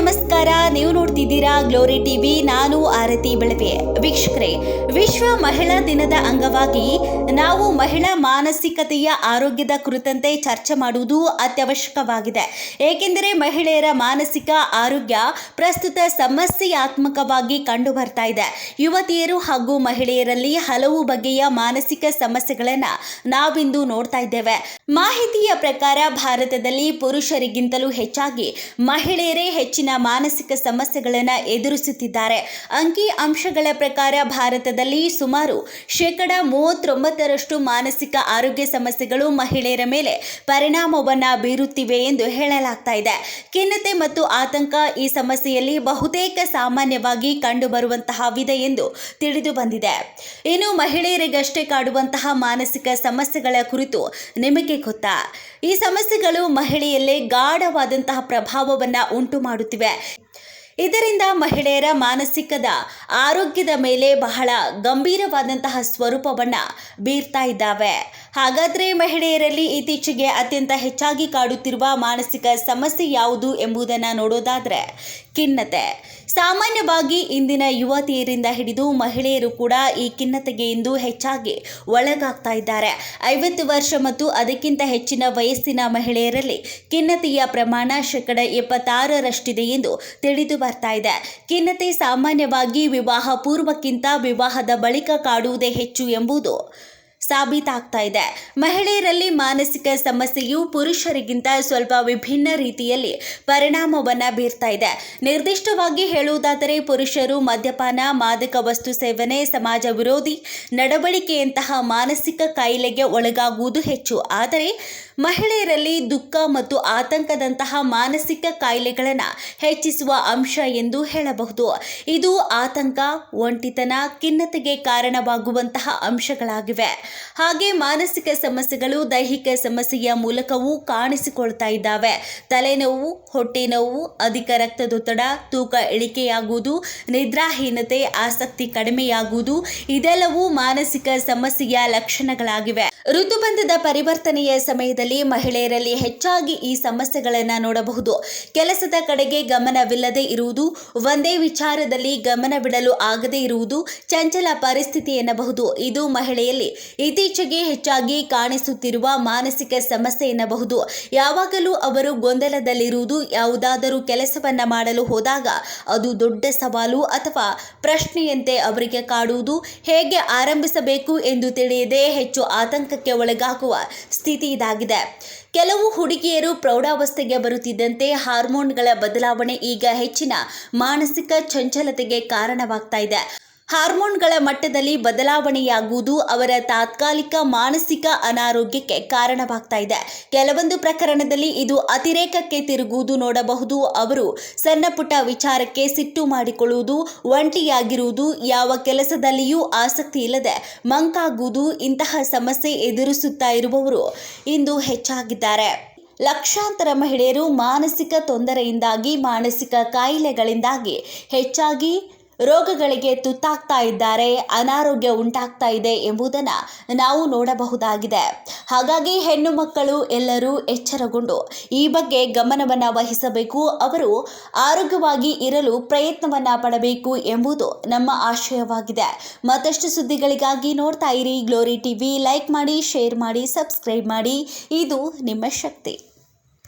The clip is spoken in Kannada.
ನಮಸ್ಕಾರ, ನೀವು ನೋಡ್ತಿದ್ದೀರಾ ಗ್ಲೋರಿ ಟಿವಿ, ನಾನು ಆರತಿ ಬೆಳವೆ ವೀಕ್ಷಕರೇ, ವಿಶ್ವ ಮಹಿಳಾ ದಿನದ ಅಂಗವಾಗಿ ನಾವು ಮಹಿಳಾ ಮಾನಸಿಕತೆಯ ಆರೋಗ್ಯದ ಕುರಿತಂತೆ ಚರ್ಚೆ ಮಾಡುವುದು ಅತ್ಯವಶ್ಯಕವಾಗಿದೆ. ಏಕೆಂದರೆ ಮಹಿಳೆಯರ ಮಾನಸಿಕ ಆರೋಗ್ಯ ಪ್ರಸ್ತುತ ಸಮಸ್ಯೆಯಾತ್ಮಕವಾಗಿ ಕಂಡು ಬರ್ತಾ ಇದೆ. ಯುವತಿಯರು ಹಾಗೂ ಮಹಿಳೆಯರಲ್ಲಿ ಹಲವು ಬಗೆಯ ಮಾನಸಿಕ ಸಮಸ್ಯೆಗಳನ್ನು ನಾವಿಂದು ನೋಡ್ತಾ ಇದ್ದೇವೆ. ಮಾಹಿತಿಯ ಪ್ರಕಾರ ಭಾರತದಲ್ಲಿ ಪುರುಷರಿಗಿಂತಲೂ ಹೆಚ್ಚಾಗಿ ಮಹಿಳೆಯರೇ ಹೆಚ್ಚಿನ ಮಾನಸಿಕ ಸಮಸ್ಯೆಗಳನ್ನು ಎದುರಿಸುತ್ತಿದ್ದಾರೆ. ಅಂಕಿ ಅಂಶಗಳ ಪ್ರಕಾರ ಭಾರತದಲ್ಲಿ ಸುಮಾರು ಶೇಕಡ ಮೂವತ್ತೊಂಬತ್ತರಷ್ಟು ಮಾನಸಿಕ ಆರೋಗ್ಯ ಸಮಸ್ಯೆಗಳು ಮಹಿಳೆಯರ ಮೇಲೆ ಪರಿಣಾಮವನ್ನು ಬೀರುತ್ತಿವೆ ಎಂದು ಹೇಳಲಾಗ್ತಾ ಇದೆ. ಖಿನ್ನತೆ ಮತ್ತು ಆತಂಕ ಈ ಸಮಸ್ಯೆಯಲ್ಲಿ ಬಹುತೇಕ ಸಾಮಾನ್ಯವಾಗಿ ಕಂಡುಬರುವಂತಹ ವಿಧ ಎಂದು ತಿಳಿದು ಬಂದಿದೆ. ಇನ್ನು ಮಹಿಳೆಯರಿಗಷ್ಟೇ ಕಾಡುವಂತಹ ಮಾನಸಿಕ ಸಮಸ್ಯೆಗಳ ಕುರಿತು ನಿಮಗೆ ಗೊತ್ತಾ? ಈ ಸಮಸ್ಯೆಗಳು ಮಹಿಳೆಯಲ್ಲೇ ಗಾಢವಾದಂತಹ ಪ್ರಭಾವವನ್ನು ಉಂಟು ಇದರಿಂದ ಮಹಿಳೆಯರ ಮಾನಸಿಕದ ಆರೋಗ್ಯದ ಮೇಲೆ ಬಹಳ ಗಂಭೀರವಾದಂತಹ ಸ್ವರೂಪವನ್ನು ಬೀರ್ತಾ ಇದ್ದಾವೆ. ಹಾಗಾದರೆ ಮಹಿಳೆಯರಲ್ಲಿ ಇತ್ತೀಚೆಗೆ ಅತ್ಯಂತ ಹೆಚ್ಚಾಗಿ ಕಾಡುತ್ತಿರುವ ಮಾನಸಿಕ ಸಮಸ್ಯೆ ಯಾವುದು ಎಂಬುದನ್ನು ನೋಡೋದಾದರೆ ಖಿನ್ನತೆ. ಸಾಮಾನ್ಯವಾಗಿ ಇಂದಿನ ಯುವತಿಯರಿಂದ ಹಿಡಿದು ಮಹಿಳೆಯರು ಕೂಡ ಈ ಖಿನ್ನತೆಗೆ ಇಂದು ಹೆಚ್ಚಾಗಿ ಒಳಗಾಗ್ತಾ ಇದ್ದಾರೆ. ಐವತ್ತು ವರ್ಷ ಮತ್ತು ಅದಕ್ಕಿಂತ ಹೆಚ್ಚಿನ ವಯಸ್ಸಿನ ಮಹಿಳೆಯರಲ್ಲಿ ಖಿನ್ನತೆಯ ಪ್ರಮಾಣ ಶೇಕಡ ಎಪ್ಪತ್ತಾರರಷ್ಟಿದೆ ಎಂದು ತಿಳಿದು ಬರ್ತಾ ಇದೆ. ಖಿನ್ನತೆ ಸಾಮಾನ್ಯವಾಗಿ ವಿವಾಹ ಪೂರ್ವಕ್ಕಿಂತ ವಿವಾಹದ ಬಳಿಕ ಕಾಡುವುದೇ ಹೆಚ್ಚು ಎಂಬುದು ಸಾಬೀತಾಗ್ತಾ ಇದೆ ಮಹಿಳೆಯರಲ್ಲಿ ಮಾನಸಿಕ ಸಮಸ್ಯೆಯು ಪುರುಷರಿಗಿಂತ ಸ್ವಲ್ಪ ವಿಭಿನ್ನ ರೀತಿಯಲ್ಲಿ ಪರಿಣಾಮವನ್ನು ಬೀರ್ತಾ ಇದೆ ನಿರ್ದಿಷ್ಟವಾಗಿ ಹೇಳುವುದಾದರೆ, ಪುರುಷರು ಮದ್ಯಪಾನ, ಮಾದಕ ವಸ್ತು ಸೇವನೆ, ಸಮಾಜ ವಿರೋಧಿ, ನಡವಳಿಕೆಯಂತಹ ಮಾನಸಿಕ ಕಾಯಿಲೆಗೆ ಒಳಗಾಗುವುದು ಹೆಚ್ಚು. ಆದರೆ, ಮಹಿಳೆಯರಲ್ಲಿ ದುಃಖ ಮತ್ತು ಆತಂಕದಂತಹ ಮಾನಸಿಕ ಕಾಯಿಲೆಗಳನ್ನು ಹೆಚ್ಚಿಸುವ ಅಂಶ ಎಂದು ಹೇಳಬಹುದು. ಇದು ಆತಂಕ, ಒಂಟಿತನ, ಖಿನ್ನತೆಗೆ ಕಾರಣವಾಗುವಂತಹ ಅಂಶಗಳಾಗಿವೆ. ಹಾಗೆ ಮಾನಸಿಕ ಸಮಸ್ಯೆಗಳು, ದೈಹಿಕ ಸಮಸ್ಯೆಯ ಮೂಲಕವೂ ಕಾಣಿಸಿಕೊಳ್ತಾ ಇದ್ದಾವೆ. ತಲೆನೋವು, ಹೊಟ್ಟೆ ನೋವು, ಅಧಿಕ ರಕ್ತದೊತ್ತಡ, ತೂಕ ಇಳಿಕೆಯಾಗುವುದು, ನಿದ್ರಾಹೀನತೆ, ಆಸಕ್ತಿ ಕಡಿಮೆಯಾಗುವುದು, ಇದೆಲ್ಲವೂ ಮಾನಸಿಕ ಸಮಸ್ಯೆಯ ಲಕ್ಷಣಗಳಾಗಿವೆ. ಋತುಬಂಧದ ಪರಿವರ್ತನೆಯ ಸಮಯದಲ್ಲಿ ಮಹಿಳೆಯರಲ್ಲಿ ಹೆಚ್ಚಾಗಿ ಈ ಸಮಸ್ಯೆಗಳನ್ನು ನೋಡಬಹುದು. ಕೆಲಸದ ಕಡೆಗೆ ಗಮನವಿಲ್ಲದೆ ಇರುವುದು, ಒಂದೇ ವಿಚಾರದಲ್ಲಿ ಗಮನವಿಡಲು ಆಗದೇ ಇರುವುದು ಚಂಚಲ ಪರಿಸ್ಥಿತಿ ಎನ್ನಬಹುದು. ಇದು ಮಹಿಳೆಯಲ್ಲಿ ಇತ್ತೀಚೆಗೆ ಹೆಚ್ಚಾಗಿ ಕಾಣಿಸುತ್ತಿರುವ ಮಾನಸಿಕ ಸಮಸ್ಯೆ ಎನ್ನಬಹುದು. ಯಾವಾಗಲೂ ಅವರು ಗೊಂದಲದಲ್ಲಿರುವುದು, ಯಾವುದಾದರೂ ಕೆಲಸವನ್ನು ಮಾಡಲು ಹೋದಾಗ ಅದು ದೊಡ್ಡ ಸವಾಲು ಅಥವಾ ಪ್ರಶ್ನೆಯಂತೆ ಅವರಿಗೆ ಕಾಡುವುದು. ಹೇಗೆ ಆರಂಭಿಸಬೇಕು ಎಂದು ತಿಳಿಯದೆ ಹೆಚ್ಚು ಆತಂಕಕ್ಕೆ ಒಳಗಾಗುವ ಸ್ಥಿತಿ ಇದಾಗಿದೆ. ಕೆಲವು ಹುಡುಗಿಯರು ಪ್ರೌಢಾವಸ್ಥೆಗೆ ಬರುತ್ತಿದ್ದಂತೆ ಹಾರ್ಮೋನ್ಗಳ ಬದಲಾವಣೆ ಈಗ ಹೆಚ್ಚಿನ ಮಾನಸಿಕ ಚಂಚಲತೆಗೆ ಕಾರಣವಾಗ್ತಾ ಇದೆ. ಹಾರ್ಮೋನ್ಗಳ ಮಟ್ಟದಲ್ಲಿ ಬದಲಾವಣೆಯಾಗುವುದು ಅವರ ತಾತ್ಕಾಲಿಕ ಮಾನಸಿಕ ಅನಾರೋಗ್ಯಕ್ಕೆ ಕಾರಣವಾಗ್ತಾ ಇದೆ. ಕೆಲವೊಂದು ಪ್ರಕರಣದಲ್ಲಿ ಇದು ಅತಿರೇಕಕ್ಕೆ ತಿರುಗುವುದು ನೋಡಬಹುದು. ಅವರು ಸಣ್ಣ ಪುಟ್ಟ ವಿಚಾರಕ್ಕೆ ಸಿಟ್ಟು ಮಾಡಿಕೊಳ್ಳುವುದು, ಒಂಟಿಯಾಗಿರುವುದು, ಯಾವ ಕೆಲಸದಲ್ಲಿಯೂ ಆಸಕ್ತಿ ಇಲ್ಲದೆ ಮಂಕಾಗುವುದು ಇಂತಹ ಸಮಸ್ಯೆ ಎದುರಿಸುತ್ತಾ ಇರುವವರು ಇಂದು ಹೆಚ್ಚಾಗಿದ್ದಾರೆ. ಲಕ್ಷಾಂತರ ಮಹಿಳೆಯರು ಮಾನಸಿಕ ತೊಂದರೆಯಿಂದಾಗಿ, ಮಾನಸಿಕ ಕಾಯಿಲೆಗಳಿಂದಾಗಿ ಹೆಚ್ಚಾಗಿ ರೋಗಗಳಿಗೆ ತುತ್ತಾಗ್ತಾ ಇದ್ದಾರೆ, ಅನಾರೋಗ್ಯ ಉಂಟಾಗ್ತಾ ಇದೆ ಎಂಬುದನ್ನು ನಾವು ನೋಡಬಹುದಾಗಿದೆ. ಹಾಗಾಗಿ ಹೆಣ್ಣು ಮಕ್ಕಳು ಎಲ್ಲರೂ ಎಚ್ಚರಗೊಂಡು ಈ ಬಗ್ಗೆ ಗಮನವನ್ನು ವಹಿಸಬೇಕು, ಅವರು ಆರೋಗ್ಯವಾಗಿ ಇರಲು ಪ್ರಯತ್ನವನ್ನು ಪಡಬೇಕು ಎಂಬುದು ನಮ್ಮ ಆಶಯವಾಗಿದೆ. ಮತ್ತಷ್ಟು ಸುದ್ದಿಗಳಿಗಾಗಿ ನೋಡ್ತಾ ಇರಿ, ಗ್ಲೋರಿ ಟಿವಿ. ಲೈಕ್ ಮಾಡಿ, ಶೇರ್ ಮಾಡಿ, ಸಬ್ಸ್ಕ್ರೈಬ್ ಮಾಡಿ. ಇದು ನಿಮ್ಮ ಶಕ್ತಿ.